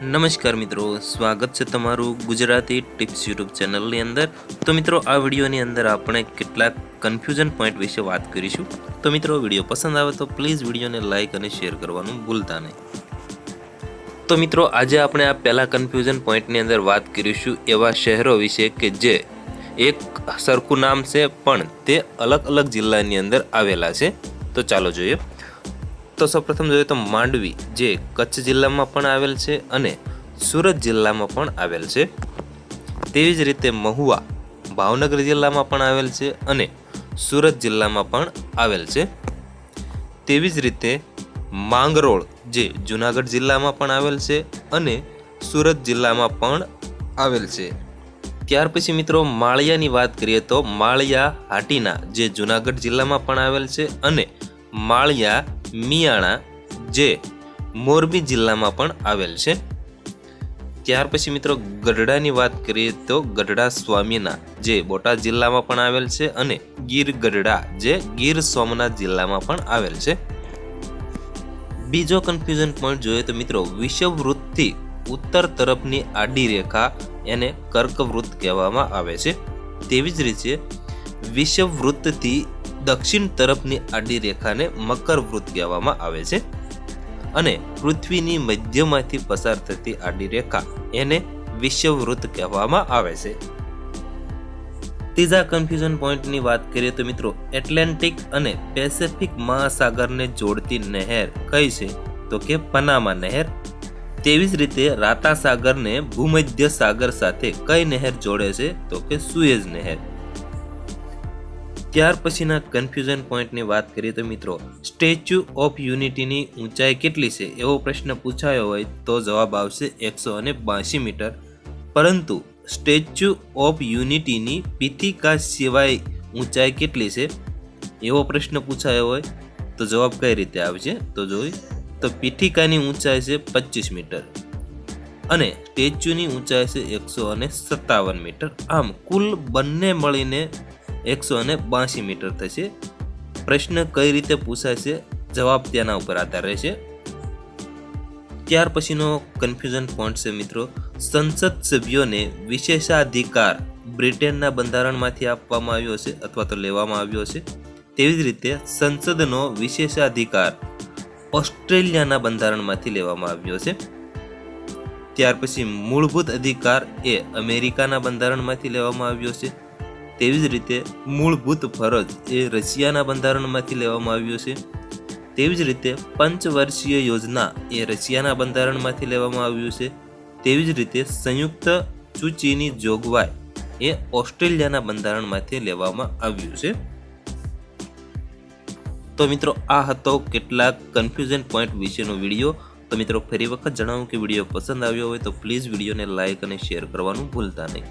નમસ્કાર મિત્રો, સ્વાગત છે તમારું ગુજરાતી ટિપ્સ યુટ્યુબ ચેનલની અંદર. તો મિત્રો, આ વિડીયોની અંદર આપણે કેટલાક કન્ફ્યુઝન પોઈન્ટ વિશે વાત કરીશું. તો મિત્રો, વીડિયો પસંદ આવે તો પ્લીઝ વિડીયોને લાઇક અને શેર કરવાનું ભૂલતા નહીં. તો મિત્રો, આજે આપણે આ પહેલા કન્ફ્યુઝન પોઈન્ટની અંદર વાત કરીશું એવા શહેરો વિશે કે જે એક સરખું નામ છે, પણ તે અલગ અલગ જિલ્લાની અંદર આવેલા છે. તો ચાલો જોઈએ. તો સૌપ્રથમ જોઈએ તો માંડવી, જે કચ્છ જિલ્લામાં પણ આવેલ છે અને સુરત જિલ્લામાં પણ આવેલ છે. તેવી જ રીતે મહુવા, ભાવનગર જિલ્લામાં પણ આવેલ છે અને સુરત જિલ્લામાં પણ આવેલ છે. તેવી જ રીતે માંગરોળ, જે જુનાગઢ જિલ્લામાં પણ આવેલ છે અને સુરત જિલ્લામાં પણ આવેલ છે. ત્યાર પછી મિત્રો માળિયાની વાત કરીએ તો માળિયા હાટીના, જે જુનાગઢ જિલ્લામાં પણ આવેલ છે અને માળિયા મિયાણા જે મોરબી જિલ્લામાં પણ આવેલ છે. ત્યાર પછી મિત્રો ગઢડાની વાત કરીએ તો ગઢડા સ્વામીના જે બોટાદ જિલ્લામાં પણ આવેલ છે અને ગીર ગઢડા જે ગીર સોમનાથ જિલ્લામાં પણ આવેલ છે. બીજો કન્ફ્યુઝન પોઈન્ટ જોઈએ તો મિત્રો વિષવવૃત્તથી ઉત્તર તરફની આડી રેખા એને કર્કવૃત્ત કહેવામાં આવે છે. તેવી જ રીતે વિષવવૃત્તથી દક્ષિણ તરફની આડી રેખાને મકરવૃત્ત કહેવામાં આવે છે અને પૃથ્વીની મધ્યમાંથી પસાર થતી આડી રેખા એને વિશ્વવૃત્ત કહેવામાં આવે છે. ત્રીજા કન્ફ્યુઝન પોઈન્ટની વાત કરીએ તો મિત્રો એટલાન્ટિક અને પેસિફિક મહાસાગરને જોડતી નહેર કઈ છે? તો કે પનામા નહેર. તેવી જ રીતે રાતા સાગરને ભૂમધ્ય સાગર સાથે કઈ નહેર જોડે છે? તો કે સુએઝ નહેર. ત્યાર પછીના કન્ફ્યુઝન પોઈન્ટની વાત કરીએ તો મિત્રો સ્ટેચ્યુ ઓફ યુનિટીની ઊંચાઈ કેટલી છે? એવો પ્રશ્ન પૂછાયો હોય તો જવાબ આવશે એકસો અને બાંસી મીટર. પરંતુ સ્ટેચ્યુ ઓફ યુનિટીની પીથિકા સિવાય ઊંચાઈ કેટલી છે? એવો પ્રશ્ન પૂછાયો હોય તો જવાબ કઈ રીતે આવશે? તો જોઈ તો પીઠિકાની ઊંચાઈ છે પચીસ મીટર અને સ્ટેચ્યુની ઊંચાઈ છે એકસો અને સત્તાવન મીટર. આમ, કુલ બંને મળીને એકસો અને બાંસી મીટર થશે. પ્રશ્ન કઈ રીતે પૂછાય છે જવાબ તેના ઉપર આધાર રહેશે. ત્યાર પછીનો કન્ફ્યુઝન પોઈન્ટ છે મિત્રો. સંસદ સભ્યોને વિશેષાધિકાર બ્રિટનના બંધારણમાંથી આપવામાં આવ્યો છે અથવા તો લેવામાં આવ્યો છે તેવી જ રીતે સંસદનો વિશેષાધિકાર ઓસ્ટ્રેલિયાના બંધારણમાંથી લેવામાં આવ્યો છે ત્યાર પછી મૂળભૂત અધિકાર એ અમેરિકાના બંધારણમાંથી લેવામાં આવ્યો છે તેવી જ રીતે મૂળભૂત ફરજ એ રશિયાના બંધારણમાંથી લેવામાં આવ્યો છે. તેવી જ રીતે પંચવર્ષીય યોજના એ રશિયાના બંધારણમાંથી લેવામાં આવ્યું છે. તેવી જ રીતે સંયુક્ત સૂચિની જોગવાઈ એ ઓસ્ટ્રેલિયાના બંધારણમાંથી લેવામાં આવ્યું છે. તો મિત્રો, આ હતો કેટલાક કન્ફ્યુઝન પોઈન્ટ વિશેનો વીડિયો તો મિત્રો, ફરી વખત જણાવું કે વીડિયો પસંદ આવ્યો હોય તો પ્લીઝ વિડીયોને લાઇક અને શેર કરવાનું ભૂલતા નહીં.